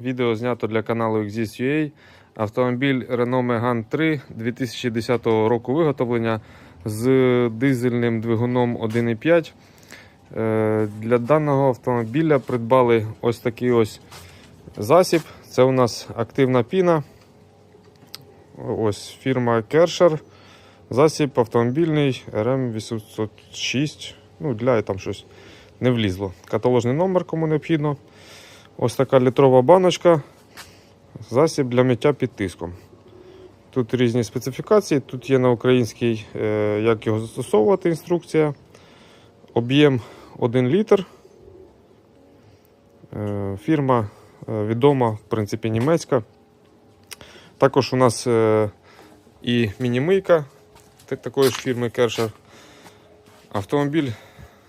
Відео знято для каналу Exist.ua. Автомобіль Renault Megane 3 2010 року виготовлення з дизельним двигуном 1.5. Е, Для даного автомобіля придбали ось такий ось засіб. Це у нас активна піна. Ось фірма Kersher. Засіб автомобільний RM806. Ну, для там щось не влізло. Каталожний номер, кому необхідно. Ось така літрова баночка. Засіб для миття під тиском. Тут різні специфікації. Тут є на українській, е, як його застосовувати інструкція. Об'єм 1 літр. Е, Фірма е, відома, в принципі, німецька. Також у нас і мінімийка такої ж фірми Kersher. Автомобіль,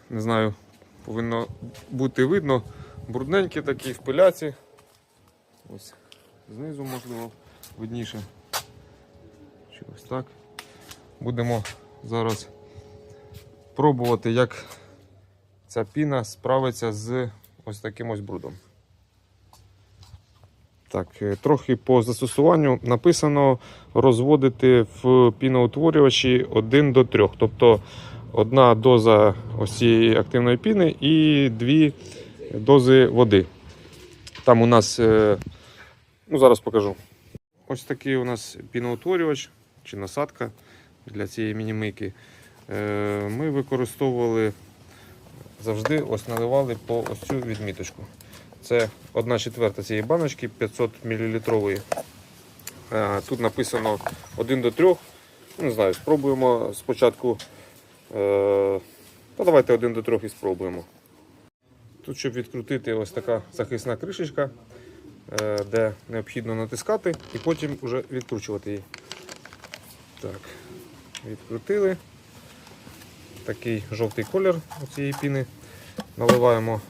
не знаю, повинно бути видно. Брудненький такий в пиляці. Ось знизу, можливо, видніше. Ось так. Будемо зараз пробувати, як ця піна справиться з ось таким ось брудом. Так, е, трохи по застосуванню написано розводити в піноутворювачі 1 до 3. Тобто одна доза ось цієї активної піни і дві дози води. Там у нас, е, ну зараз покажу. Ось такий у нас піноутворювач чи насадка для цієї мінімийки. Е, Ми використовували завжди ось наливали по ось цю відміточку. Це 1 четверта цієї баночки 500 мл. Тут написано 1 до 3. Ну, Не знаю, спробуємо спочатку. е, Та давайте 1 до 3 і спробуємо. Тут, щоб відкрутити, ось така захисна кришечка, е, де необхідно натискати і потім вже відкручувати її. Так, відкрутили. Такий жовтий колір цієї піни. Наливаємо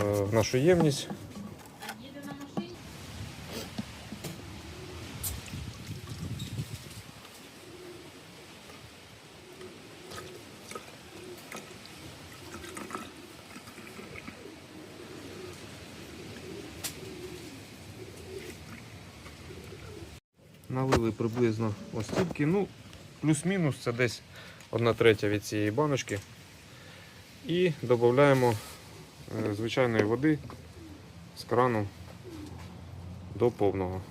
е, в нашу ємність. Налили приблизно ось стільки. Ну, плюс-мінус це десь 1 третя від цієї баночки. І додаємо е, звичайної води з крану до повного.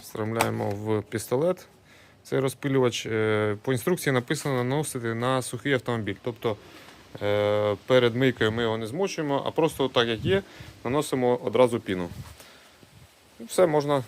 Встромляємо в пістолет. Цей розпилювач е, по інструкції написано наносити на сухий автомобіль. Тобто перед мийкою ми його не змочуємо, а просто так як є, наносимо одразу піну. Все можна.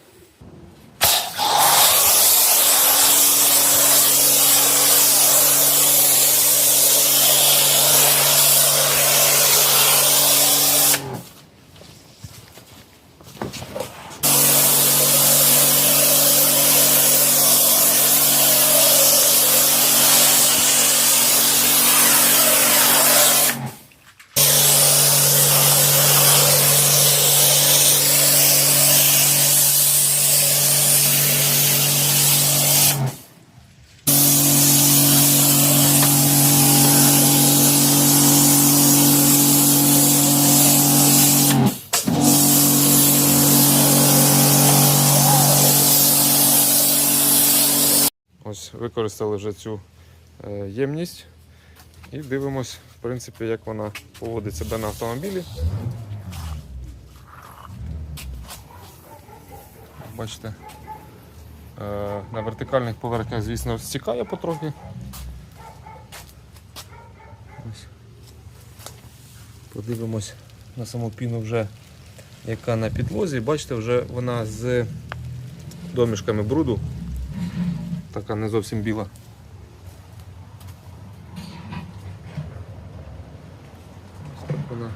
Ось використали вже цю е, ємність і дивимось, в принципі, як вона поводить себе на автомобілі. Бачите, е, на вертикальних поверхнях, звісно, стікає потрохи. Ось. Подивимось на саму піну вже, яка на підлозі. Бачите, вже вона з домішками бруду. Така не зовсім біла. Ось так вона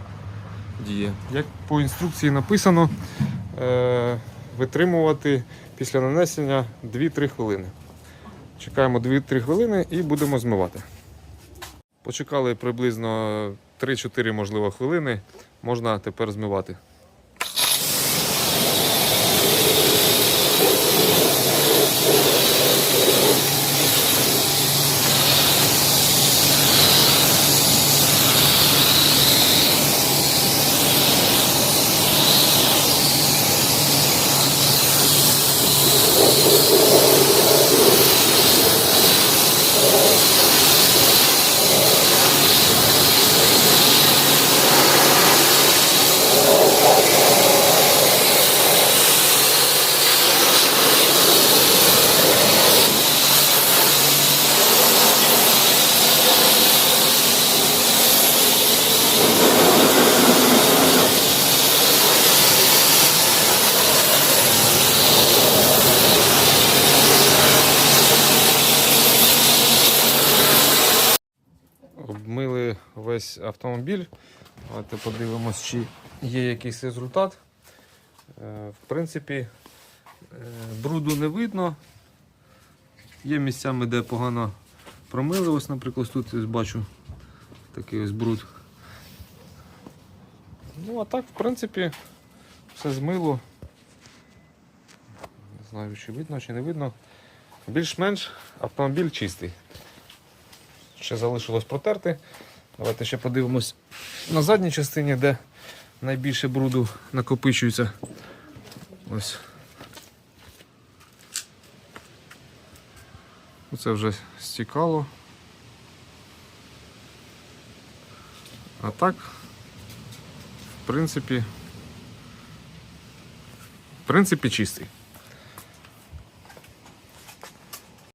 діє. Як по інструкції написано, е, витримувати після нанесення 2-3 хвилини. Чекаємо 2-3 хвилини і будемо змивати. Почекали приблизно 3-4 можливо хвилини. Можна тепер змивати. Весь автомобіль. Давайте подивимось, чи є якийсь результат. Е, В принципі, е, бруду не видно. Є місцями, де погано промили. Ось, наприклад, тут ось бачу такий ось бруд. Ну, а так, в принципі, все змило. Не знаю, чи видно, чи не видно. Більш-менш автомобіль чистий. Ще залишилось протерти. Давайте ще подивимось на задній частині, де найбільше бруду накопичується. Ось. Оце вже стікало. А так, в принципі, в принципі, чистий.